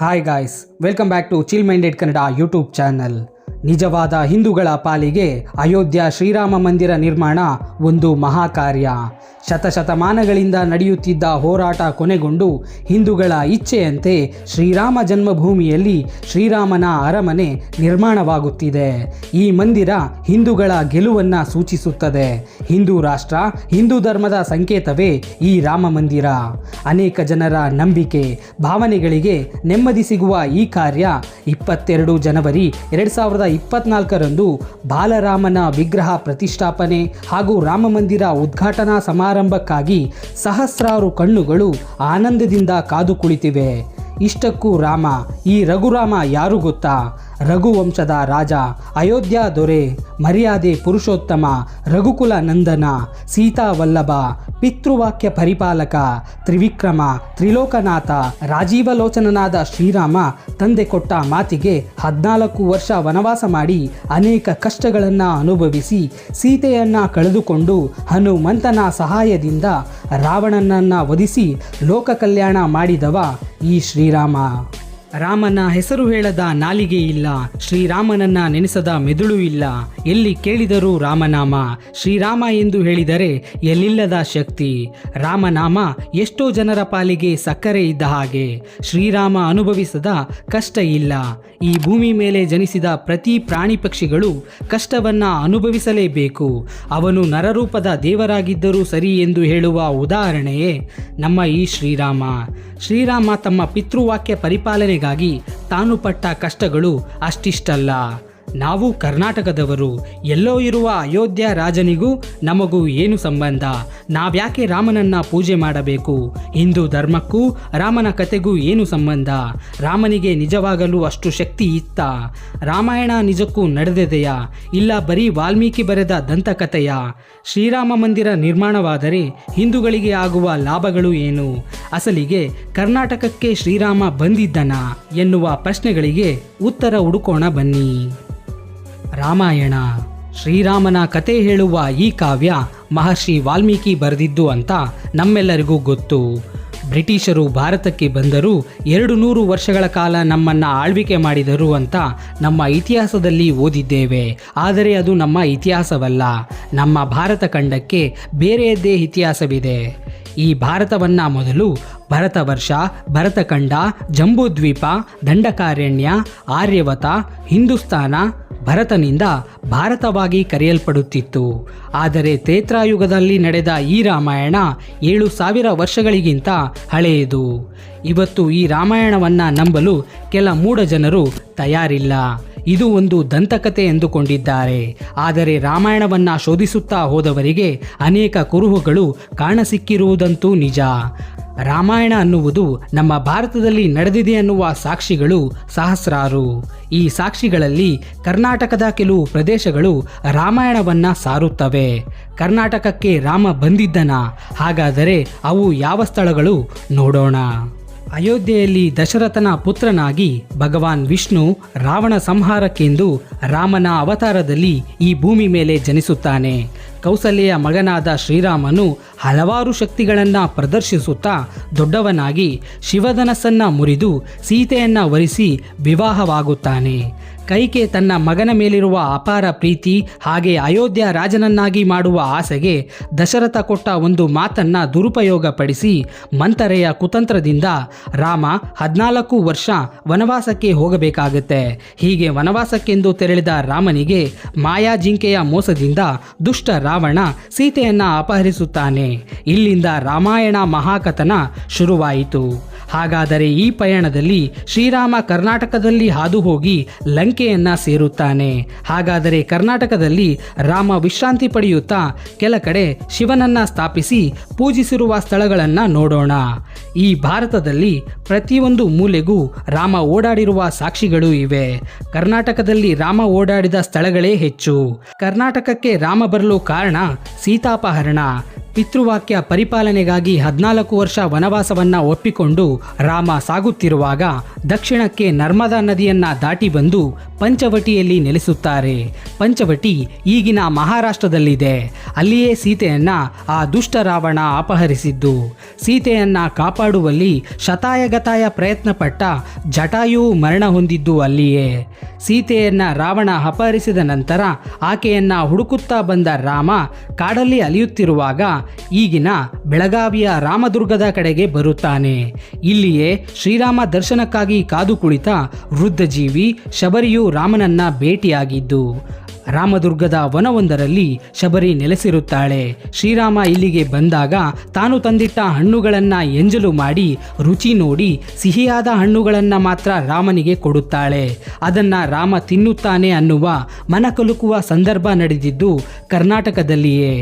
Hi guys welcome back to chill minded Kannada YouTube channel ನಿಜವಾದ ಹಿಂದೂಗಳ ಪಾಲಿಗೆ ಅಯೋಧ್ಯ ಶ್ರೀರಾಮ ಮಂದಿರ ನಿರ್ಮಾಣ ಒಂದು ಮಹಾಕಾರ್ಯ. ಶತಶತಮಾನಗಳಿಂದ ನಡೆಯುತ್ತಿದ್ದ ಹೋರಾಟ ಕೊನೆಗೊಂಡು ಹಿಂದೂಗಳ ಇಚ್ಛೆಯಂತೆ ಶ್ರೀರಾಮ ಜನ್ಮಭೂಮಿಯಲ್ಲಿ ಶ್ರೀರಾಮನ ಅರಮನೆ ನಿರ್ಮಾಣವಾಗುತ್ತಿದೆ. ಈ ಮಂದಿರ ಹಿಂದೂಗಳ ಗೆಲುವನ್ನು ಸೂಚಿಸುತ್ತದೆ. ಹಿಂದೂ ರಾಷ್ಟ್ರ, ಹಿಂದೂ ಧರ್ಮದ ಸಂಕೇತವೇ ಈ ರಾಮ ಮಂದಿರ. ಅನೇಕ ಜನರ ನಂಬಿಕೆ, ಭಾವನೆಗಳಿಗೆ ನೆಮ್ಮದಿ ಸಿಗುವ ಈ ಕಾರ್ಯ ಇಪ್ಪತ್ತೆರಡು ಜನವರಿ ಎರಡು ಸಾವಿರದ ಇಪ್ಪತ್ನಾಲ್ಕರಂದು ಬಾಲರಾಮನ ವಿಗ್ರಹ ಪ್ರತಿಷ್ಠಾಪನೆ ಹಾಗೂ ರಾಮ ಮಂದಿರ ಉದ್ಘಾಟನಾ ಸಮಾರಂಭಕ್ಕಾಗಿ ಸಹಸ್ರಾರು ಕಣ್ಣುಗಳು ಆನಂದದಿಂದ ಕಾದು ಕುಳಿತಿವೆ. ಇಷ್ಟಕ್ಕೂ ರಾಮ ಈ ರಘುರಾಮ ಯಾರು ಗೊತ್ತಾ? ರಘುವಂಶದ ರಾಜ ಅಯೋಧ್ಯ ದೊರೆ, ಮರ್ಯಾದೆ ಪುರುಷೋತ್ತಮ, ರಘುಕುಲ ನಂದನ ಸೀತಾವಲ್ಲಭ ಪಿತೃವಾಕ್ಯ ಪರಿಪಾಲಕ, ತ್ರಿವಿಕ್ರಮ, ತ್ರಿಲೋಕನಾಥ, ರಾಜೀವಲೋಚನನಾದ ಶ್ರೀರಾಮ ತಂದೆ ಕೊಟ್ಟ ಮಾತಿಗೆ ಹದಿನಾಲ್ಕು ವರ್ಷ ವನವಾಸ ಮಾಡಿ ಅನೇಕ ಕಷ್ಟಗಳನ್ನು ಅನುಭವಿಸಿ ಸೀತೆಯನ್ನು ಕಳೆದುಕೊಂಡು ಹನುಮಂತನ ಸಹಾಯದಿಂದ ರಾವಣನನ್ನು ವಧಿಸಿ ಲೋಕ ಕಲ್ಯಾಣ ಮಾಡಿದವ ಈ ಶ್ರೀರಾಮ. ರಾಮನ ಹೆಸರು ಹೇಳದ ನಾಲಿಗೆ ಇಲ್ಲ, ಶ್ರೀರಾಮನನ್ನ ನೆನೆಸದ ಮೆದುಳು ಇಲ್ಲ. ಎಲ್ಲಿ ಕೇಳಿದರೂ ರಾಮನಾಮ, ಶ್ರೀರಾಮ ಎಂದು ಹೇಳಿದರೆ ಎಲ್ಲಿಲ್ಲದ ಶಕ್ತಿ? ರಾಮನಾಮ ಎಷ್ಟೋ ಜನರ ಪಾಲಿಗೆ ಸಕ್ಕರೆ ಇದ್ದ ಹಾಗೆ, ಶ್ರೀರಾಮ ಅನುಭವಿಸದ ಕಷ್ಟ ಇಲ್ಲ. ಈ ಭೂಮಿ ಮೇಲೆ ಜನಿಸಿದ ಪ್ರತಿ ಪ್ರಾಣಿ ಪಕ್ಷಿಗಳು ಕಷ್ಟವನ್ನ ಅನುಭವಿಸಲೇಬೇಕು. ಅವನು ನರರೂಪದ ದೇವರಾಗಿದ್ದರೂ ಸರಿ ಎಂದು ಹೇಳುವ ಉದಾಹರಣೆಯೇ ನಮ್ಮ ಈ ಶ್ರೀರಾಮ. ಶ್ರೀರಾಮ ತಮ್ಮ ಪಿತೃವಾಕ್ಯ ಪರಿಪಾಲನೆಗಾಗಿ ತಾನು ಪಟ್ಟ ಕಷ್ಟಗಳು ಅಷ್ಟಿಷ್ಟಲ್ಲ. ನಾವು ಕರ್ನಾಟಕದವರು ಎಲ್ಲೋ ಇರುವ ಅಯೋಧ್ಯ ರಾಜನಿಗೂ ನಮಗೂ ಏನು ಸಂಬಂಧ? ನಾವ್ಯಾಕೆ ರಾಮನನ್ನ ಪೂಜೆ ಮಾಡಬೇಕು? ಹಿಂದೂ ಧರ್ಮಕ್ಕೂ ರಾಮನ ಕತೆಗೂ ಏನು ಸಂಬಂಧ? ರಾಮನಿಗೆ ನಿಜವಾಗಲು ಅಷ್ಟು ಶಕ್ತಿ ಇತ್ತ? ರಾಮಾಯಣ ನಿಜಕ್ಕೂ ನಡೆದಿದೆಯಾ? ಇಲ್ಲ ಬರೀ ವಾಲ್ಮೀಕಿ ಬರೆದ ದಂತಕಥೆಯ? ಶ್ರೀರಾಮ ಮಂದಿರ ನಿರ್ಮಾಣವಾದರೆ ಹಿಂದೂಗಳಿಗೆ ಆಗುವ ಲಾಭಗಳು ಏನು? ಅಸಲಿಗೆ ಕರ್ನಾಟಕಕ್ಕೆ ಶ್ರೀರಾಮ ಬಂದಿದ್ದನಾ ಎನ್ನುವ ಪ್ರಶ್ನೆಗಳಿಗೆ ಉತ್ತರ ಹುಡುಕೋಣ ಬನ್ನಿ. ರಾಮಾಯಣ. ಶ್ರೀರಾಮನ ಕತೆ ಹೇಳುವ ಈ ಕಾವ್ಯ ಮಹರ್ಷಿ ವಾಲ್ಮೀಕಿ ಬರೆದಿದ್ದು ಅಂತ ನಮ್ಮೆಲ್ಲರಿಗೂ ಗೊತ್ತು. ಬ್ರಿಟಿಷರು ಭಾರತಕ್ಕೆ ಬಂದರೂ ಎರಡು ನೂರು ವರ್ಷಗಳ ಕಾಲ ನಮ್ಮನ್ನು ಆಳ್ವಿಕೆ ಮಾಡಿದರು ಅಂತ ನಮ್ಮ ಇತಿಹಾಸದಲ್ಲಿ ಓದಿದ್ದೇವೆ. ಆದರೆ ಅದು ನಮ್ಮ ಇತಿಹಾಸವಲ್ಲ. ನಮ್ಮ ಭಾರತ ಖಂಡಕ್ಕೆ ಬೇರೆಯದ್ದೇ ಇತಿಹಾಸವಿದೆ. ಈ ಭಾರತವನ್ನು ಮೊದಲು ಭರತವರ್ಷ, ಭರತಖಂಡ, ಜಂಬೂದ್ವೀಪ, ದಂಡಕಾರಣ್ಯ, ಆರ್ಯವತ ಹಿಂದೂಸ್ತಾನ ಭರತನಿಂದ ಭಾರತವಾಗಿ ಕರೆಯಲ್ಪಡುತ್ತಿತ್ತು. ಆದರೆ ತ್ರೇತ್ರಾಯುಗದಲ್ಲಿ ನಡೆದ ಈ ರಾಮಾಯಣ ಏಳು ಸಾವಿರ ವರ್ಷಗಳಿಗಿಂತ ಹಳೆಯದು. ಇವತ್ತು ಈ ರಾಮಾಯಣವನ್ನು ನಂಬಲು ಕೆಲ ಮೂಢ ಜನರು ತಯಾರಿಲ್ಲ. ಇದು ಒಂದು ದಂತಕತೆ ಎಂದುಕೊಂಡಿದ್ದಾರೆ. ಆದರೆ ರಾಮಾಯಣವನ್ನ ಶೋಧಿಸುತ್ತಾ ಹೋದವರಿಗೆ ಅನೇಕ ಕುರುಹುಗಳು ಕಾಣಸಿಕ್ಕಿರುವುದಂತೂ ನಿಜ. ರಾಮಾಯಣ ಅನ್ನುವುದು ನಮ್ಮ ಭಾರತದಲ್ಲಿ ನಡೆದಿದೆ ಅನ್ನುವ ಸಾಕ್ಷಿಗಳು ಸಹಸ್ರಾರು. ಈ ಸಾಕ್ಷಿಗಳಲ್ಲಿ ಕರ್ನಾಟಕದ ಕೆಲವು ಪ್ರದೇಶಗಳು ರಾಮಾಯಣವನ್ನ ಸಾರುತ್ತವೆ. ಕರ್ನಾಟಕಕ್ಕೆ ರಾಮ ಬಂದಿದ್ದನ? ಹಾಗಾದರೆ ಅವು ಯಾವ ಸ್ಥಳಗಳು? ನೋಡೋಣ. ಅಯೋಧ್ಯೆಯಲ್ಲಿ ದಶರಥನ ಪುತ್ರನಾಗಿ ಭಗವಾನ್ ವಿಷ್ಣು ರಾವಣ ಸಂಹಾರಕ್ಕೆಂದು ರಾಮನ ಅವತಾರದಲ್ಲಿ ಈ ಭೂಮಿ ಮೇಲೆ ಜನಿಸುತ್ತಾನೆ. ಕೌಸಲ್ಯ ಮಗನಾದ ಶ್ರೀರಾಮನು ಹಲವಾರು ಶಕ್ತಿಗಳನ್ನು ಪ್ರದರ್ಶಿಸುತ್ತಾ ದೊಡ್ಡವನಾಗಿ ಶಿವಧನಸ್ಸನ್ನು ಮುರಿದು ಸೀತೆಯನ್ನು ವರಿಸಿ ವಿವಾಹವಾಗುತ್ತಾನೆ. ಕೈಕೆ ತನ್ನ ಮಗನ ಮೇಲಿರುವ ಅಪಾರ ಪ್ರೀತಿ ಹಾಗೆ ಅಯೋಧ್ಯ ರಾಜನನ್ನಾಗಿ ಮಾಡುವ ಆಸೆಗೆ ದಶರಥ ಕೊಟ್ಟ ಒಂದು ಮಾತನ್ನ ದುರುಪಯೋಗಪಡಿಸಿ ಮಂತರೆಯ ಕುತಂತ್ರದಿಂದ ರಾಮ ಹದಿನಾಲ್ಕು ವರ್ಷ ವನವಾಸಕ್ಕೆ ಹೋಗಬೇಕಾಗುತ್ತೆ. ಹೀಗೆ ವನವಾಸಕ್ಕೆಂದು ತೆರಳಿದ ರಾಮನಿಗೆ ಮಾಯಾ ಜಿಂಕೆಯ ಮೋಸದಿಂದ ದುಷ್ಟ ರಾವಣ ಸೀತೆಯನ್ನ ಅಪಹರಿಸುತ್ತಾನೆ. ಇಲ್ಲಿಂದ ರಾಮಾಯಣ ಮಹಾಕಥನ ಶುರುವಾಯಿತು. ಹಾಗಾದರೆ ಈ ಪಯಣದಲ್ಲಿ ಶ್ರೀರಾಮ ಕರ್ನಾಟಕದಲ್ಲಿ ಹಾದು ಹೋಗಿ ಲಂಕೆಯನ್ನ ಸೇರುತ್ತಾನೆ. ಹಾಗಾದರೆ ಕರ್ನಾಟಕದಲ್ಲಿ ರಾಮ ವಿಶ್ರಾಂತಿ ಪಡೆಯುತ್ತಾ ಕೆಲ ಕಡೆ ಶಿವನನ್ನ ಸ್ಥಾಪಿಸಿ ಪೂಜಿಸಿರುವ ಸ್ಥಳಗಳನ್ನು ನೋಡೋಣ. ಈ ಭಾರತದಲ್ಲಿ ಪ್ರತಿಯೊಂದು ಮೂಲೆಗೂ ರಾಮ ಓಡಾಡಿರುವ ಸಾಕ್ಷಿಗಳು ಇವೆ. ಕರ್ನಾಟಕದಲ್ಲಿ ರಾಮ ಓಡಾಡಿದ ಸ್ಥಳಗಳೇ ಹೆಚ್ಚು. ಕರ್ನಾಟಕಕ್ಕೆ ರಾಮ ಬರಲು ಕಾರಣ ಸೀತಾಪಹರಣ. ಪಿತೃವಾಕ್ಯ ಪರಿಪಾಲನೆಗಾಗಿ ಹದಿನಾಲ್ಕು ವರ್ಷ ವನವಾಸವನ್ನು ಒಪ್ಪಿಕೊಂಡು ರಾಮ ಸಾಗುತ್ತಿರುವಾಗ ದಕ್ಷಿಣಕ್ಕೆ ನರ್ಮದಾ ನದಿಯನ್ನ ದಾಟಿ ಬಂದು ಪಂಚವಟಿಯಲ್ಲಿ ನೆಲೆಸುತ್ತಾರೆ. ಪಂಚವಟಿ ಈಗಿನ ಮಹಾರಾಷ್ಟ್ರದಲ್ಲಿದೆ. ಅಲ್ಲಿಯೇ ಸೀತೆಯನ್ನ ಆ ದುಷ್ಟ ರಾವಣ ಅಪಹರಿಸಿದ್ದು. ಸೀತೆಯನ್ನ ಕಾಪಾಡುವಲ್ಲಿ ಶತಾಯಗತಾಯ ಪ್ರಯತ್ನಪಟ್ಟ ಜಟಾಯು ಮರಣ ಹೊಂದಿದ್ದು ಅಲ್ಲಿಯೇ. ಸೀತೆಯನ್ನ ರಾವಣ ಅಪಹರಿಸಿದ ನಂತರ ಆಕೆಯನ್ನ ಹುಡುಕುತ್ತಾ ಬಂದ ರಾಮ ಕಾಡಲ್ಲಿ ಅಲಿಯುತ್ತಿರುವಾಗ ಈಗಿನ ಬೆಳಗಾವಿಯ ರಾಮದುರ್ಗದ ಕಡೆಗೆ ಬರುತ್ತಾನೆ. ಇಲ್ಲಿಯೇ ಶ್ರೀರಾಮ ದರ್ಶನಕ್ಕಾಗಿ ಕಾದು ಕುಳಿತ ವೃದ್ಧಜೀವಿ ಶಬರಿಯು ರಾಮನನ್ನ ಭೇಟಿಯಾಗಿದ್ದು, ರಾಮದುರ್ಗದ ವನವೊಂದರಲ್ಲಿ ಶಬರಿ ನೆಲೆಸಿರುತ್ತಾಳೆ. ಶ್ರೀರಾಮ ಇಲ್ಲಿಗೆ ಬಂದಾಗ ತಾನು ತಂದಿಟ್ಟ ಹಣ್ಣುಗಳನ್ನು ಎಂಜಲು ಮಾಡಿ, ರುಚಿ ನೋಡಿ, ಸಿಹಿಯಾದ ಹಣ್ಣುಗಳನ್ನು ಮಾತ್ರ ರಾಮನಿಗೆ ಕೊಡುತ್ತಾಳೆ. ಅದನ್ನ ರಾಮ ತಿನ್ನುತ್ತಾನೆ ಅನ್ನುವ ಮನಕಲುಕುವ ಸಂದರ್ಭ ನಡೆದಿದ್ದು ಕರ್ನಾಟಕದಲ್ಲಿಯೇ.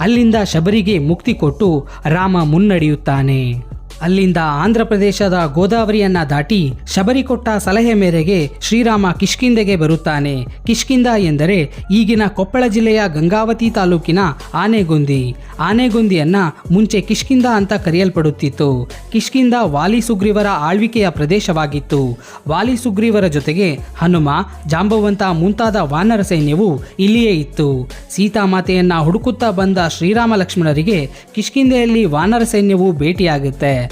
ಅಲ್ಲಿಂದ ಶಬರಿಗೆ ಮುಕ್ತಿ ಕೊಟ್ಟು ರಾಮ ಮುನ್ನಡೆಯುತ್ತಾನೆ. ಅಲ್ಲಿಂದ ಆಂಧ್ರ ಪ್ರದೇಶದ ಗೋದಾವರಿಯನ್ನ ದಾಟಿ ಶಬರಿಕೊಟ್ಟ ಸಲಹೆ ಮೇರೆಗೆ ಶ್ರೀರಾಮ ಕಿಷ್ಕಿಂದೆಗೆ ಬರುತ್ತಾನೆ. ಕಿಷ್ಕಿಂದ ಎಂದರೆ ಈಗಿನ ಕೊಪ್ಪಳ ಜಿಲ್ಲೆಯ ಗಂಗಾವತಿ ತಾಲೂಕಿನ ಆನೆಗೊಂದಿ. ಆನೆಗೊಂದಿಯನ್ನ ಮುಂಚೆ ಕಿಷ್ಕಿಂದ ಅಂತ ಕರೆಯಲ್ಪಡುತ್ತಿತ್ತು. ಕಿಷ್ಕಿಂದ ವಾಲಿ ಸುಗ್ರೀವರ ಆಳ್ವಿಕೆಯ ಪ್ರದೇಶವಾಗಿತ್ತು. ವಾಲಿ ಸುಗ್ರೀವರ ಜೊತೆಗೆ ಹನುಮ, ಜಾಂಬವಂತ ಮುಂತಾದ ವಾನರ ಸೈನ್ಯವು ಇಲ್ಲಿಯೇ ಇತ್ತು. ಸೀತಾಮಾತೆಯನ್ನ ಹುಡುಕುತ್ತಾ ಬಂದ ಶ್ರೀರಾಮ ಲಕ್ಷ್ಮಣರಿಗೆ ಕಿಷ್ಕಿಂದೆಯಲ್ಲಿ ವಾನರ ಸೈನ್ಯವು ಭೇಟಿಯಾಗುತ್ತೆ.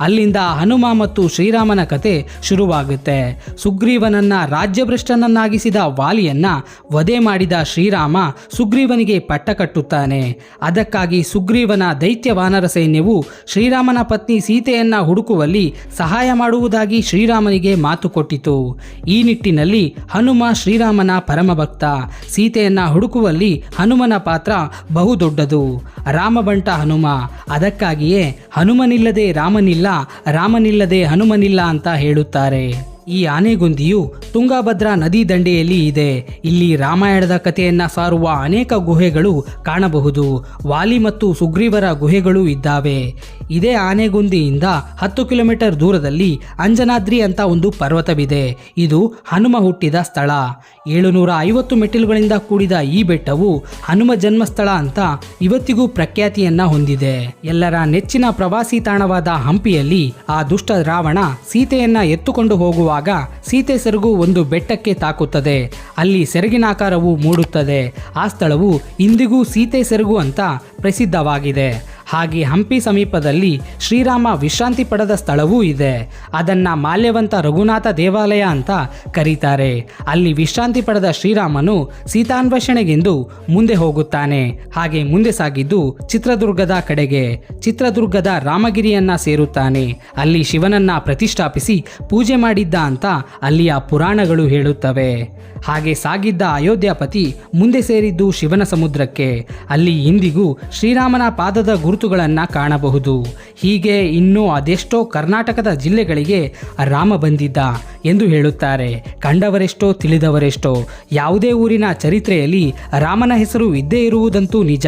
ಅಲ್ಲಿಂದ ಹನುಮ ಮತ್ತು ಶ್ರೀರಾಮನ ಕತೆ ಶುರುವಾಗುತ್ತೆ. ಸುಗ್ರೀವನನ್ನ ರಾಜ್ಯಭ್ರಷ್ಟನನ್ನಾಗಿಸಿದ ವಾಲಿಯನ್ನ ವಧೆ ಮಾಡಿದ ಶ್ರೀರಾಮ ಸುಗ್ರೀವನಿಗೆ ಪಟ್ಟ ಕಟ್ಟುತ್ತಾನೆ. ಅದಕ್ಕಾಗಿ ಸುಗ್ರೀವನ ದೈತ್ಯ ವಾನರ ಸೈನ್ಯವು ಶ್ರೀರಾಮನ ಪತ್ನಿ ಸೀತೆಯನ್ನ ಹುಡುಕುವಲ್ಲಿ ಸಹಾಯ ಮಾಡುವುದಾಗಿ ಶ್ರೀರಾಮನಿಗೆ ಮಾತು ಕೊಟ್ಟಿತು. ಈ ನಿಟ್ಟಿನಲ್ಲಿ ಹನುಮ ಶ್ರೀರಾಮನ ಪರಮಭಕ್ತ, ಸೀತೆಯನ್ನ ಹುಡುಕುವಲ್ಲಿ ಹನುಮನ ಪಾತ್ರ ಬಹುದೊಡ್ಡದು. ರಾಮಬಂಟ ಹನುಮ, ಅದಕ್ಕಾಗಿಯೇ ಹನುಮನಿಲ್ಲದೆ ರಾಮನಿಲ್ಲ. ರಾಮನಿಲ್ಲದೆ ಹನುಮನಿಲ್ಲ ಅಂತ ಹೇಳುತ್ತಾರೆ. ಈ ಆನೆಗುಂದಿಯು ತುಂಗಭದ್ರಾ ನದಿ ದಂಡೆಯಲ್ಲಿ ಇದೆ. ಇಲ್ಲಿ ರಾಮಾಯಣದ ಕಥೆಯನ್ನ ಸಾರುವ ಅನೇಕ ಗುಹೆಗಳು ಕಾಣಬಹುದು. ವಾಲಿ ಮತ್ತು ಸುಗ್ರೀವರ ಗುಹೆಗಳು ಇದ್ದಾವೆ. ಇದೇ ಆನೆಗುಂದಿಯಿಂದ ಹತ್ತು ಕಿಲೋಮೀಟರ್ ದೂರದಲ್ಲಿ ಅಂಜನಾದ್ರಿ ಅಂತ ಒಂದು ಪರ್ವತವಿದೆ. ಇದು ಹನುಮ ಹುಟ್ಟಿದ ಸ್ಥಳ. ಏಳುನೂರ ಐವತ್ತು ಮೆಟ್ಟಿಲುಗಳಿಂದ ಕೂಡಿದ ಈ ಬೆಟ್ಟವು ಹನುಮ ಜನ್ಮಸ್ಥಳ ಅಂತ ಇವತ್ತಿಗೂ ಪ್ರಖ್ಯಾತಿಯನ್ನ ಹೊಂದಿದೆ. ಎಲ್ಲರ ನೆಚ್ಚಿನ ಪ್ರವಾಸಿ ತಾಣವಾದ ಹಂಪಿಯಲ್ಲಿ ಆ ದುಷ್ಟ ರಾವಣ ಸೀತೆಯನ್ನ ಎತ್ತುಕೊಂಡು ಹೋಗುವಾಗ ಸೀತೆ ಸೆರಗು ಒಂದು ಬೆಟ್ಟಕ್ಕೆ ತಾಕುತ್ತದೆ. ಅಲ್ಲಿ ಸೆರಗಿನಾಕಾರವು ಮೂಡುತ್ತದೆ. ಆ ಸ್ಥಳವು ಇಂದಿಗೂ ಸೀತೆ ಸೆರಗು ಅಂತ ಪ್ರಸಿದ್ಧವಾಗಿದೆ. ಹಾಗೆ ಹಂಪಿ ಸಮೀಪದಲ್ಲಿ ಶ್ರೀರಾಮ ವಿಶ್ರಾಂತಿ ಪಡೆದ ಸ್ಥಳವೂ ಇದೆ. ಅದನ್ನ ಮಾಲ್ಯವಂತ ರಘುನಾಥ ದೇವಾಲಯ ಅಂತ ಕರೀತಾರೆ. ಅಲ್ಲಿ ವಿಶ್ರಾಂತಿ ಪಡೆದ ಶ್ರೀರಾಮನು ಸೀತಾನ್ವೇಷಣೆಗೆಂದು ಮುಂದೆ ಹೋಗುತ್ತಾನೆ. ಹಾಗೆ ಮುಂದೆ ಸಾಗಿದ್ದು ಚಿತ್ರದುರ್ಗದ ಕಡೆಗೆ. ಚಿತ್ರದುರ್ಗದ ರಾಮಗಿರಿಯನ್ನ ಸೇರುತ್ತಾನೆ. ಅಲ್ಲಿ ಶಿವನನ್ನ ಪ್ರತಿಷ್ಠಾಪಿಸಿ ಪೂಜೆ ಮಾಡಿದ್ದ ಅಂತ ಅಲ್ಲಿಯ ಪುರಾಣಗಳು ಹೇಳುತ್ತವೆ. ಹಾಗೆ ಸಾಗಿದ್ದ ಅಯೋಧ್ಯಾಪತಿ ಮುಂದೆ ಸೇರಿದ್ದು ಶಿವನ ಸಮುದ್ರಕ್ಕೆ. ಅಲ್ಲಿ ಇಂದಿಗೂ ಶ್ರೀರಾಮನ ಪಾದದ ಗುರುತುಗಳನ್ನು ಕಾಣಬಹುದು. ಹೀಗೆ ಇನ್ನೂ ಅದೆಷ್ಟೋ ಕರ್ನಾಟಕದ ಜಿಲ್ಲೆಗಳಿಗೆ ರಾಮ ಬಂದಿದ್ದ ಎಂದು ಹೇಳುತ್ತಾರೆ. ಕಂಡವರೆಷ್ಟೋ ತಿಳಿದವರೆಷ್ಟೋ. ಯಾವುದೇ ಊರಿನ ಚರಿತ್ರೆಯಲ್ಲಿ ರಾಮನ ಹೆಸರು ಇದ್ದೇ ಇರುವುದಂತೂ ನಿಜ.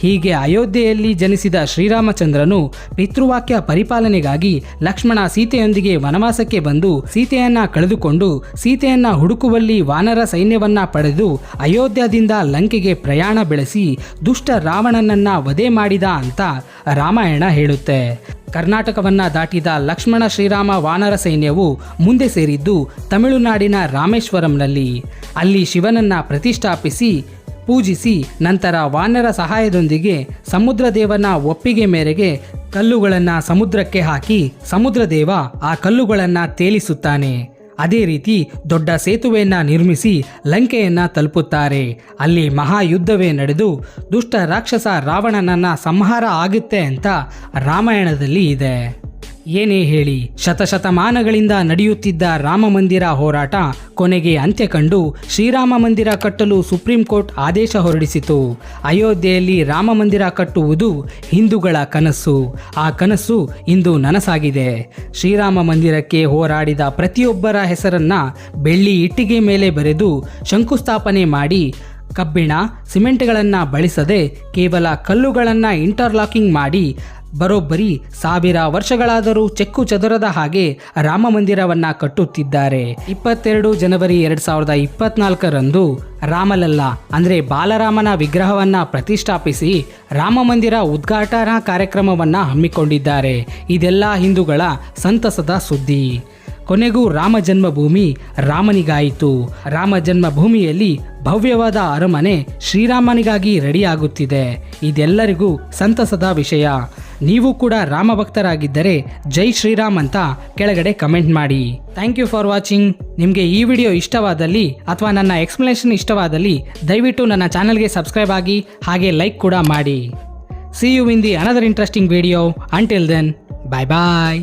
ಹೀಗೆ ಅಯೋಧ್ಯೆಯಲ್ಲಿ ಜನಿಸಿದ ಶ್ರೀರಾಮಚಂದ್ರನು ಪಿತೃವಾಕ್ಯ ಪರಿಪಾಲನೆಗಾಗಿ ಲಕ್ಷ್ಮಣ ಸೀತೆಯೊಂದಿಗೆ ವನವಾಸಕ್ಕೆ ಬಂದು ಸೀತೆಯನ್ನ ಕಳೆದುಕೊಂಡು ಸೀತೆಯನ್ನ ಹುಡುಕುವಲ್ಲಿ ವಾನರ ಸೈನ್ಯವನ್ನ ಪಡೆದು ಅಯೋಧ್ಯದಿಂದ ಲಂಕೆಗೆ ಪ್ರಯಾಣ ಬೆಳೆಸಿ ದುಷ್ಟ ರಾವಣನನ್ನ ವಧೆ ಮಾಡಿದ ಅಂತ ರಾಮಾಯಣ ಹೇಳುತ್ತೆ. ಕರ್ನಾಟಕವನ್ನ ದಾಟಿದ ಲಕ್ಷ್ಮಣ ಶ್ರೀರಾಮ ವಾನರ ಸೈನ್ಯವು ಮುಂದೆ ಸೇರಿದ್ದು ತಮಿಳುನಾಡಿನ ರಾಮೇಶ್ವರಂನಲ್ಲಿ. ಅಲ್ಲಿ ಶಿವನನ್ನ ಪ್ರತಿಷ್ಠಾಪಿಸಿ ಪೂಜಿಸಿ ನಂತರ ವಾನರ ಸಹಾಯದೊಂದಿಗೆ ಸಮುದ್ರದೇವನ ಒಪ್ಪಿಗೆ ಮೇರೆಗೆ ಕಲ್ಲುಗಳನ್ನು ಸಮುದ್ರಕ್ಕೆ ಹಾಕಿ ಸಮುದ್ರದೇವ ಆ ಕಲ್ಲುಗಳನ್ನು ತೇಲಿಸುತ್ತಾನೆ. ಅದೇ ರೀತಿ ದೊಡ್ಡ ಸೇತುವೆಯನ್ನ ನಿರ್ಮಿಸಿ ಲಂಕೆಯನ್ನ ತಲುಪುತ್ತಾರೆ. ಅಲ್ಲಿ ಮಹಾಯುದ್ಧವೇ ನಡೆದು ದುಷ್ಟ ರಾಕ್ಷಸ ರಾವಣನನ್ನ ಸಂಹಾರ ಆಗುತ್ತೆ ಅಂತ ರಾಮಾಯಣದಲ್ಲಿ ಇದೆ. ಏನೇ ಹೇಳಿ ಶತಶತಮಾನಗಳಿಂದ ನಡೆಯುತ್ತಿದ್ದ ರಾಮ ಮಂದಿರ ಹೋರಾಟ ಕೊನೆಗೆ ಅಂತ್ಯ ಕಂಡು ಶ್ರೀರಾಮ ಮಂದಿರ ಕಟ್ಟಲು ಸುಪ್ರೀಂ ಕೋರ್ಟ್ ಆದೇಶ ಹೊರಡಿಸಿತು. ಅಯೋಧ್ಯೆಯಲ್ಲಿ ರಾಮ ಮಂದಿರ ಕಟ್ಟುವುದು ಹಿಂದೂಗಳ ಕನಸು. ಆ ಕನಸು ಇಂದು ನನಸಾಗಿದೆ. ಶ್ರೀರಾಮ ಮಂದಿರಕ್ಕೆ ಹೋರಾಡಿದ ಪ್ರತಿಯೊಬ್ಬರ ಹೆಸರನ್ನ ಬೆಳ್ಳಿ ಇಟ್ಟಿಗೆ ಮೇಲೆ ಬರೆದು ಶಂಕುಸ್ಥಾಪನೆ ಮಾಡಿ ಕಬ್ಬಿಣ, ಸಿಮೆಂಟ್ಗಳನ್ನು ಬಳಸದೆ ಕೇವಲ ಕಲ್ಲುಗಳನ್ನು ಇಂಟರ್ಲಾಕಿಂಗ್ ಮಾಡಿ ಬರೋಬ್ಬರಿ ಸಾವಿರ ವರ್ಷಗಳಾದರೂ ಚೆಕ್ಕು ಚದುರದ ಹಾಗೆ ರಾಮ ಮಂದಿರವನ್ನ ಕಟ್ಟುತ್ತಿದ್ದಾರೆ. ಇಪ್ಪತ್ತೆರಡು ಜನವರಿ ಎರಡ್ ಸಾವಿರದ ಇಪ್ಪತ್ನಾಲ್ಕರಂದು ರಾಮಲಲ್ಲ, ಅಂದ್ರೆ ಬಾಲರಾಮನ ವಿಗ್ರಹವನ್ನ ಪ್ರತಿಷ್ಠಾಪಿಸಿ ರಾಮ ಮಂದಿರ ಉದ್ಘಾಟನಾ ಕಾರ್ಯಕ್ರಮವನ್ನ ಹಮ್ಮಿಕೊಂಡಿದ್ದಾರೆ. ಇದೆಲ್ಲ ಹಿಂದೂಗಳ ಸಂತಸದ ಸುದ್ದಿ. ಕೊನೆಗೂ ರಾಮ ಜನ್ಮಭೂಮಿ ರಾಮನಿಗಾಯಿತು. ರಾಮ ಜನ್ಮಭೂಮಿಯಲ್ಲಿ ಭವ್ಯವಾದ ಅರಮನೆ ಶ್ರೀರಾಮನಿಗಾಗಿ ರೆಡಿಯಾಗುತ್ತಿದೆ. ಇದೆಲ್ಲರಿಗೂ ಸಂತಸದ ವಿಷಯ. ನೀವು ಕೂಡ ರಾಮ ಭಕ್ತರಾಗಿದ್ದರೆ ಜೈ ಶ್ರೀರಾಮ್ ಅಂತ ಕೆಳಗಡೆ ಕಮೆಂಟ್ ಮಾಡಿ. ಥ್ಯಾಂಕ್ ಯು ಫಾರ್ ವಾಚಿಂಗ್ ನಿಮಗೆ ಈ ವಿಡಿಯೋ ಇಷ್ಟವಾದಲ್ಲಿ ಅಥವಾ ನನ್ನ ಎಕ್ಸ್ಪ್ಲನೇಷನ್ ಇಷ್ಟವಾದಲ್ಲಿ ದಯವಿಟ್ಟು ನನ್ನ ಚಾನಲ್ಗೆ ಸಬ್ಸ್ಕ್ರೈಬ್ ಆಗಿ ಹಾಗೆ ಲೈಕ್ ಕೂಡ ಮಾಡಿ. See you in the another interesting video until then bye bye